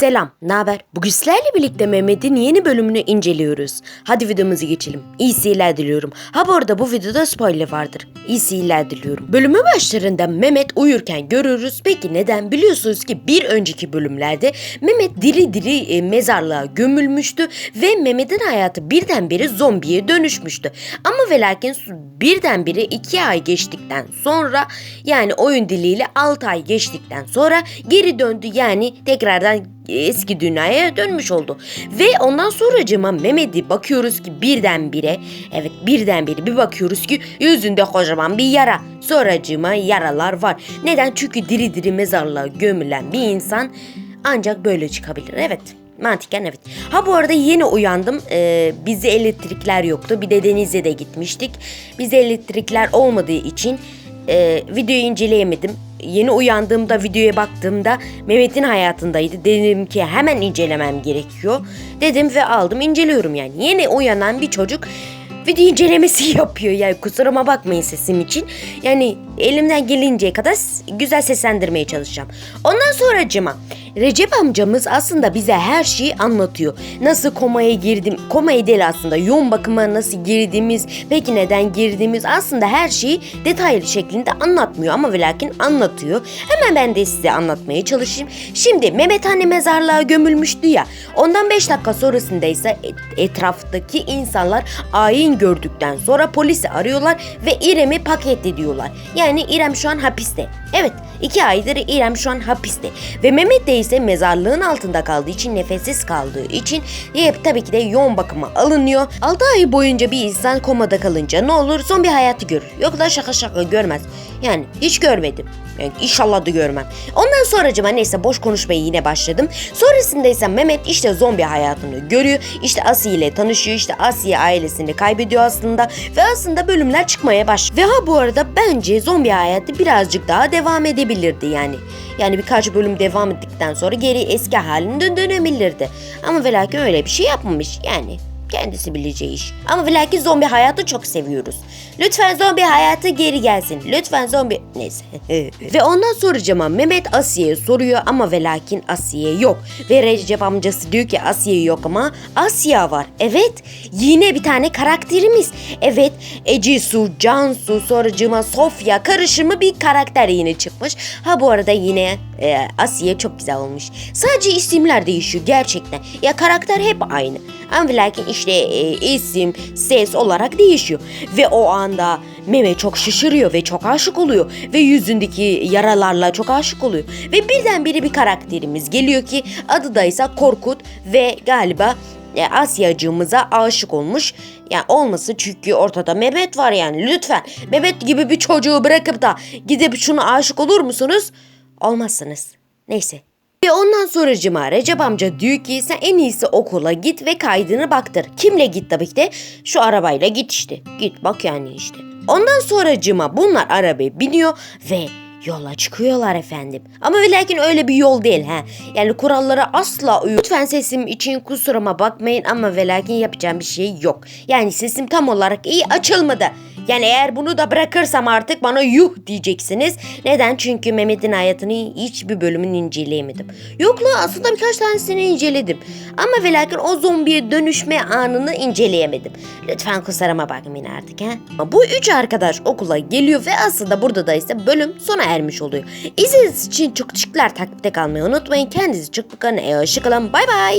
Selam, ne haber? Bugün sizlerle birlikte Mehmet'in yeni bölümünü inceliyoruz. Hadi videomuza geçelim. İyi seyirler diliyorum. Ha bu arada bu videoda spoiler vardır. İyi seyirler diliyorum. Bölümün başlarında Mehmet uyurken görüyoruz. Peki neden? Biliyorsunuz ki bir önceki bölümlerde Mehmet diri diri e, mezarlığa gömülmüştü ve Mehmet'in hayatı birdenbire zombiye dönüşmüştü. Ama ve lakin birdenbire iki ay geçtikten sonra yani oyun diliyle 6 ay geçtikten sonra geri döndü. Yani tekrardan eski dünyaya dönmüş oldu. Ve ondan sonracıma Mehmet'i bakıyoruz ki birdenbire evet birdenbire bir bakıyoruz ki yüzünde kocaman bir yara. Sonracıma yaralar var. Neden? Çünkü diri diri mezarlığa gömülen bir insan ancak böyle çıkabilir. Evet. Mantıken evet. Ha bu arada yeni uyandım. Ee, bizde elektrikler yoktu. Bir de denize de gitmiştik. Bizde elektrikler olmadığı için e, videoyu inceleyemedim. Yeni uyandığımda videoya baktığımda Mehmet'in hayatındaydı. Dedim ki hemen incelemem gerekiyor. Dedim ve aldım inceliyorum yani. Yeni uyanan bir çocuk video incelemesi yapıyor yani kusuruma bakmayın sesim için. Yani elimden gelinceye kadar güzel seslendirmeye çalışacağım. Ondan sonra cıma. Recep amcamız aslında bize her şeyi anlatıyor. Nasıl komaya girdim, komaya değil aslında yoğun bakıma nasıl girdiğimiz, peki neden girdiğimiz aslında her şeyi detaylı şeklinde anlatmıyor ama ve lakin anlatıyor. Hemen ben de size anlatmaya çalışayım. Şimdi Mehmet Anne mezarlığa gömülmüştü ya. Ondan 5 dakika sonrasında ise et- etraftaki insanlar ayin gördükten sonra polisi arıyorlar ve İrem'i paket ediyorlar. Yani İrem şu an hapiste. Evet iki aydır İrem şu an hapiste. Ve Mehmet de ise mezarlığın altında kaldığı için nefessiz kaldığı için hep tabii ki de yoğun bakıma alınıyor. 6 ay boyunca bir insan komada kalınca ne olur zombi hayatı görür. Yok da şaka şaka görmez. Yani hiç görmedim. Yani inşallah da görmem. Ondan sonracıma neyse boş konuşmaya yine başladım. Sonrasında ise Mehmet işte zombi hayatını görüyor. İşte Asiye ile tanışıyor. İşte Asiye ailesini kaybediyor aslında. Ve aslında bölümler çıkmaya başlıyor. Ve ha bu arada bence zombi hayatı birazcık daha devam edebilirdi yani. Yani birkaç bölüm devam ettikten sonra geri eski haline dönebilirdi. Ama ve lakin öyle bir şey yapmamış yani. Kendisi bileceği iş. Ama ve lakin zombi hayatı çok seviyoruz. Lütfen zombi hayatı geri gelsin. Lütfen zombi... Neyse. ve ondan soracağım Mehmet Asiye'ye soruyor ama ve lakin Asiye yok. Ve Recep amcası diyor ki Asiye yok ama Asya var. Evet yine bir tane karakterimiz. Evet Ece Su, Cansu, sonracığıma Sofya karışımı bir karakter yine çıkmış. Ha bu arada yine e, Asiye çok güzel olmuş. Sadece isimler değişiyor gerçekten. Ya karakter hep aynı. Ama lakin işte e, isim, ses olarak değişiyor. Ve o anda Mehmet çok şaşırıyor ve çok aşık oluyor. Ve yüzündeki yaralarla çok aşık oluyor. Ve birdenbire bir karakterimiz geliyor ki adı da ise Korkut ve galiba e, Asyacığımıza aşık olmuş. Yani olması çünkü ortada Mehmet var yani lütfen. Mehmet gibi bir çocuğu bırakıp da gidip şuna aşık olur musunuz? Olmazsınız. Neyse. Ve ondan sonracıma Recep amca diyor ki sen en iyisi okula git ve kaydını baktır. Kimle git tabii ki de? Şu arabayla git işte. Git bak yani işte. Ondan sonracıma bunlar arabaya biniyor ve yola çıkıyorlar efendim. Ama lakin öyle bir yol değil ha. Yani kurallara asla uyu. Lütfen sesim için kusuruma bakmayın ama ve lakin yapacağım bir şey yok. Yani sesim tam olarak iyi açılmadı. Yani eğer bunu da bırakırsam artık bana yuh diyeceksiniz. Neden? Çünkü Mehmet'in hayatını hiçbir bölümünü inceleyemedim. Yok la aslında birkaç tanesini inceledim. Ama ve lakin o zombiye dönüşme anını inceleyemedim. Lütfen kusuruma bakmayın artık ha. Ama Bu üç arkadaş okula geliyor ve aslında burada da ise bölüm sona ermiş oluyor. İzlediğiniz için çok teşekkürler. Takipte kalmayı unutmayın. Kendinize çok bakın. Hoşçakalın. Bay bay.